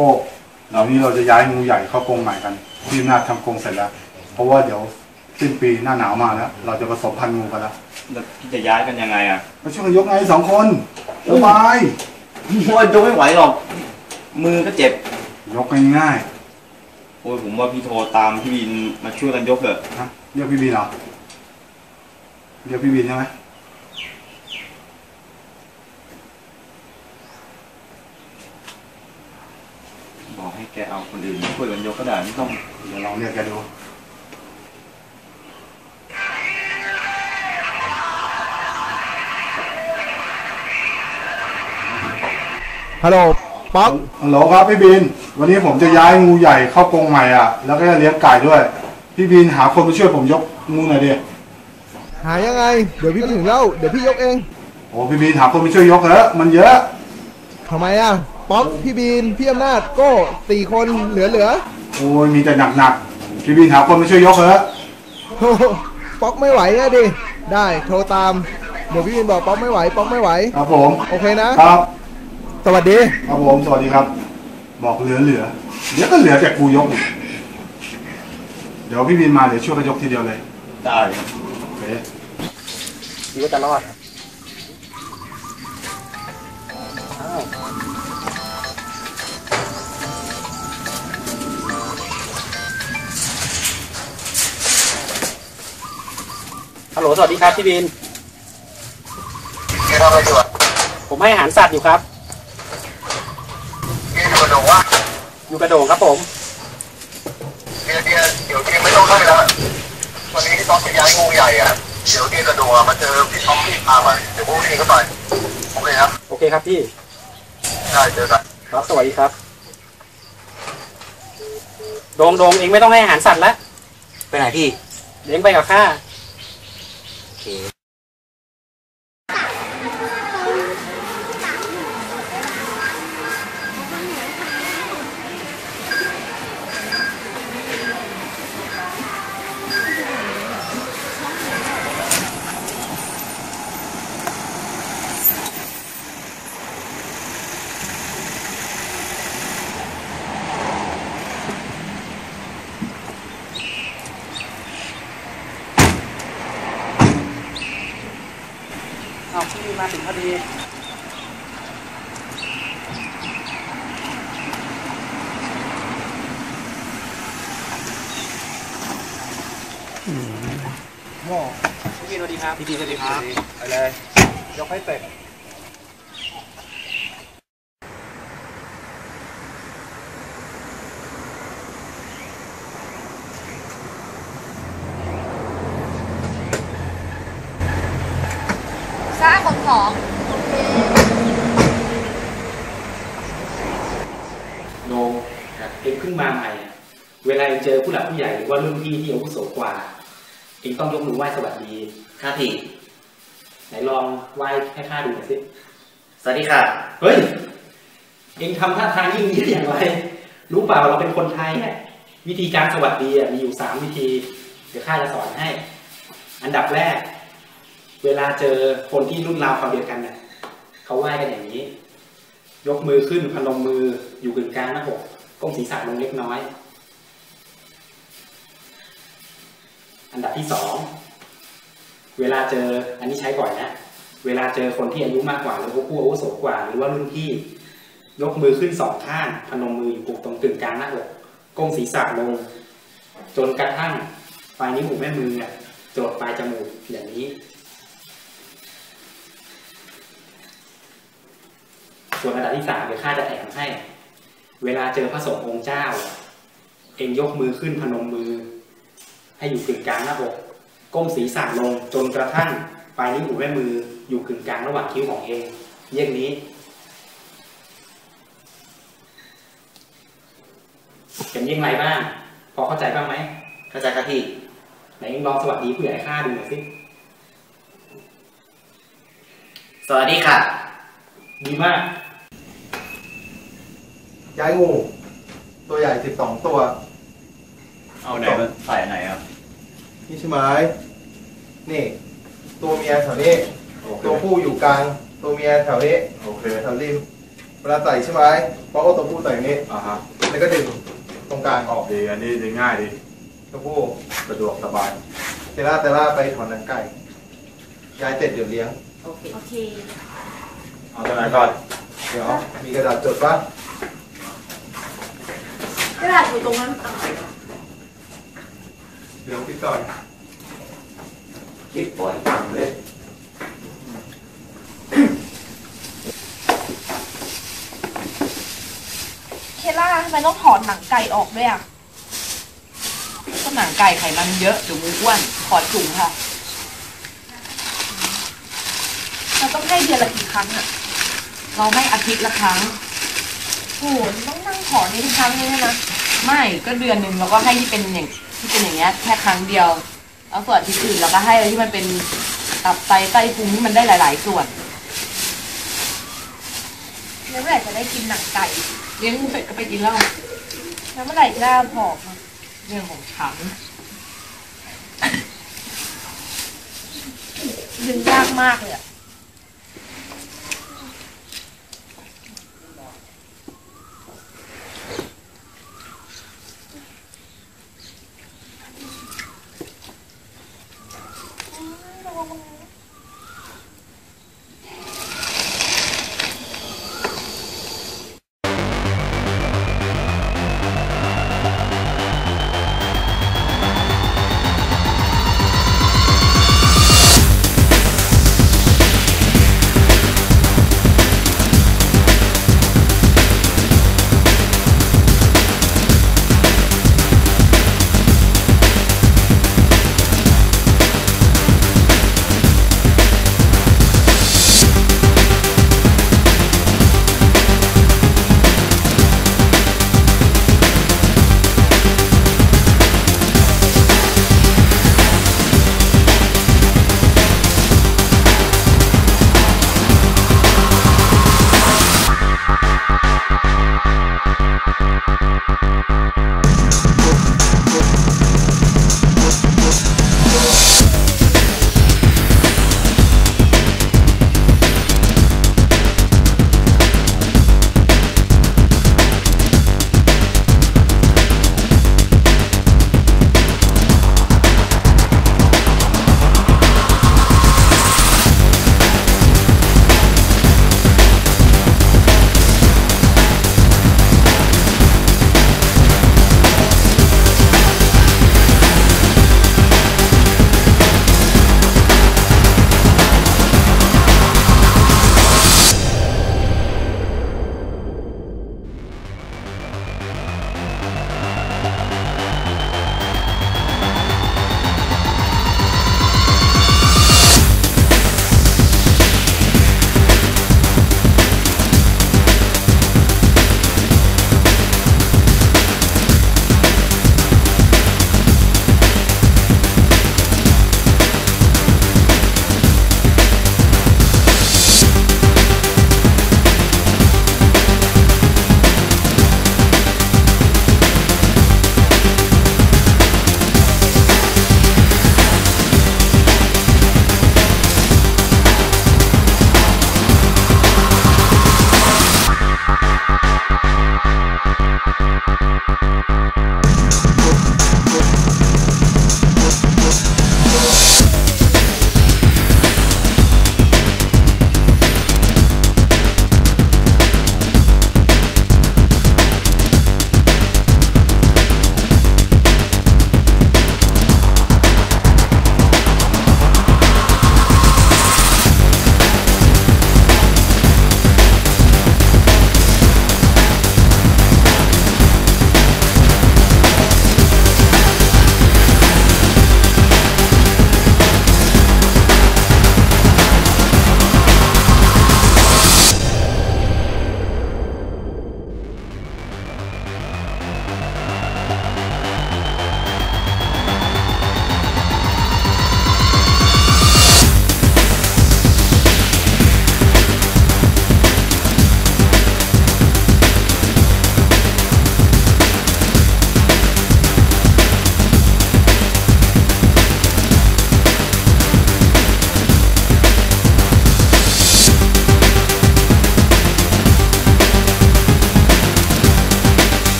ก็เดี๋ยวนี้เราจะย้ายงูใหญ่เข้ากรงใหม่กันพี่อำนาจทำกรงเสร็จแล้ว เพราะว่าเดี๋ยวสิ้นปีหน้าหนาวมาแล้ว เราจะผสมพันธุ์งูกันแล้วแล้วพี่จะย้ายกันยังไงอะมาช่วยกันยกไงสองคนสบายผมว่ายกไม่ไหวหรอก มือก็เจ็บ ยกง่ายโอ้ยผมว่าพี่โทรตามพี่บินมาช่วยกันยกเถอะๆนะเรียกพี่บินเหรอเรียกพี่บินใช่ไหม บอกให้แกเอาคนอื่นมาช่วยกันยกก็ได้ไม่ต้องเดี๋ยวลองเรียกแกดูฮัลโหลป๊อกฮัลโหลครับพี่บิน วันนี้ผมจะย้ายงูใหญ่เข้ากรงใหม่อะ แล้วก็จะเลี้ยงไก่ด้วย พี่บินหาคนมาช่วยผมยกงูหน่อยดิหายังไง เดี๋ยวพี่ไปถึงแล้ว เดี๋ยวพี่ยกเอง โอ้พี่บินหาคนมาช่วยยกเถอะมันเยอะทำไมอะ ป๊อกพี่บีนพี่อำนาจโก้สี่คนเหลือเหลือโอ้ยมีแต่หนักๆพี่บินหาคนมาช่วยยกเถอะโอ้โหป๊อกไม่ไหวอะดิได้โทรตามเดี๋ยวพี่บีนบอกป๊อกไม่ไหวป๊อกไม่ไหว ครับผม โอเคนะ ครับ สวัสดี ครับผม สวัสดีครับ บอกเหลือเหลือ เดี๋ยวก็เหลือแต่กูยกอีกเดี๋ยวพี่บินมาเดี๋ยวช่วยกันยกทีเดียวเลย ได้โอเค คิดว่าจะรอด ฮัลโหลสวัสดีครับพี่บินพี่ทำอะไรอยู่อะผมให้อาหารสัตว์อยู่ครับพี่ดูดูว่าอยู่กระโดงครับผมเดี๋ยวเดี๋ยวเดี๋ยวพี่ไม่ต้องให้แล้ววันนี้พี่ต้องไปย้ายงูใหญ่อะเดี๋ยวพี่กระโดดมาเจอพี่ต้องพี่พามาเดี๋ยวพวกพี่ก็ไปโอเคครับโอเคครับพี่ได้เจอกันครับสวัสดีครับโดงโดงเองไม่ต้องให้อาหารสัตว์แล้วไปไหนพี่เลี้ยงไปกับข้า เอาพี่บินมาถึงพอดีพี่บินสวัสดีครับพี่บินสวัสดีครับ ไปเลย ยกให้เสร็จ ซ่าขนของโนเองเพิ่งมาใหม่อะเวลาเองเจอผู้หลักผู้ใหญ่หรือว่ารุ่นพี่ที่อาวุโสกว่า เองต้องยกมือไหว้สวัสดีค่ะพี่ไหนลองไหว้ให้ข้าดูหน่อยสิ สวัสดีค่ะ เฮ้ย เองทำท่าทางยิ่งนี้ได้อย่างไร รู้เปล่าเราเป็นคนไทยเนี่ยวิธีการสวัสดีอะมีอยู่สามวิธี เดี๋ยวข้าจะสอนให้ อันดับแรก เวลาเจอคนที่รุ่นราวคราวเดียวกันเนี่ยเขาไหว้กันอย่างนี้ ยกมือขึ้นพนมมืออยู่กึ่งกลางหน้าอกก้มศีรษะลงเล็กน้อย อันดับที่สองเวลาเจออันนี้ใช้บ่อยนะเวลาเจอคนที่อายุมากกว่าหรือว่าผู้อาวุโสกว่า หรือว่ารุ่นพี่ยกมือขึ้นสองข้างพนมมืออยู่ตรงกึ่งกลางหน้าอกก้มศีรษะลง จนกระทั่งปลายนิ้วหูแม่มืออะจดปลายจมูกอย่างนี้ ส่วนอันดับที่สามเดี๋ยวข้าจะแถมให้ เวลาเจอพระสงฆ์องค์เจ้า เองยกมือขึ้นพนมมือ ให้อยู่กึ่งกลางหน้าอกก้มศีรษะลงจนกระทั่งปลายนิ้วหูแม่มืออยู่กึ่งกลางระหว่างคิ้วของเองเยี่ยงนี้ เป็นยังไงบ้างพอเข้าใจบ้างไหมเข้าใจครับพี่ไหนเองลองสวัสดีผู้ใหญ่ข้าดูหน่อยสิสวัสดีค่ะ ดีมาก ย้ายงู ตัวใหญ่สิบสองตัว เอาไหนมาใส่ไหนอะนี่ใช่ไหมนี่ ตัวเมียแถวนี้ โอเคตัวผู้อยู่กลาง ตัวเมียแถวนี้โอเคแถวริมเวลาใส่ใช่ไหมป๊อกเอาตัวผู้ใส่อย่างนี้ อ่าฮะแล้วก็ดึงตรงกลางออกดีอันนี้ดีง่ายดีตัวผู้สะดวกสบายเซล่าเซล่าไปถอนหนังไก่ยายเสร็จเดี๋ยวเลี้ยง โอเค โอเค เอาตัวไหนก่อน เดี๋ยวมีกระดาษจดปะกระ ดาษอยู่ตรงนั้นอะเดี๋ยวพี่ก่อนคิดปล่อยตามเลยเคล่าทำไมต้องถอดหนังไก่ออกด้วยอะก็หนังไก่ไขมันเยอะเดี๋ยวมืออ้วนขอดถุงค่ะ เราต้องให้เดือนละกี่ครั้งอะ เราให้อาทิตย์ละครั้งโอ้โหต้องนั่งถอนนี่ทุกครั้งเลยนะ ไม่ก็เดือนหนึ่งเราก็ให้ที่เป็นอย่างที่เป็นอย่างเงี้ยแค่ครั้งเดียวแล้วส่วนอาที่อื่นเราก็ให้อะไรที่มันเป็นตับไตไส้พุงที่มันได้หลาย ๆ ส่วนแล้วเมื่อไหร่จะได้กินหนังไก่เลี้ยงเสร็จก็ไปกินเหล้าแล้วเมื่อไหร่จะได้ผอมอะเรื่องของฉันดึงยากมากเลยอะ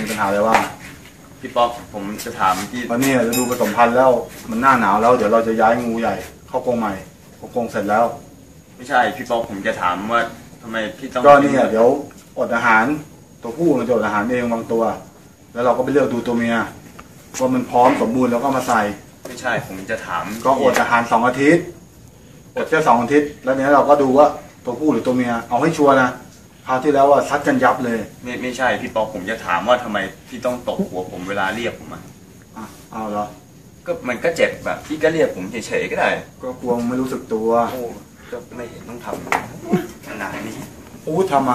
มีปัญหาอะไรวะพี่ป๊อกผมจะถามพี่ตอนนี้ฤดูผสมพันธุ์แล้วมันหน้าหนาวแล้ว เดี๋ยวเราจะย้ายงูใหญ่เข้ากรงใหม่พอกรงเสร็จแล้ว ไม่ใช่พี่ป๊อกผมจะถามว่าทำไมพี่ต้องก็เนี่ยเดี๋ยวอดอาหารตัวผู้มันจะอดอาหารเองบางตัว แล้วเราก็ไปเลือกดูตัวเมียว่ามันพร้อมสมบูรณ์แล้วก็มาใส่ ไม่ใช่ผมจะถามก็อดอาหารสองอาทิตย์อดแค่สองอาทิตย์ แล้วเนี้ยเราก็ดูว่าตัวผู้หรือตัวเมียเอาให้ชัวร์นะ คราวที่แล้วว่าซัดกันยับเลยไม่ไม่ใช่พี่ป๊อกผมจะถามว่าทำไมพี่ต้องตบหัวผมเวลาเรียกผมอะอะเอาเหรอ ก็มันก็เจ็บแบบพี่ก็เรียกผมเฉยๆก็ได้ ก็กลัวมึงไม่รู้สึกตัว โอ้ก็ไม่เห็นต้องทำขนาดนี้ อู้ทำไม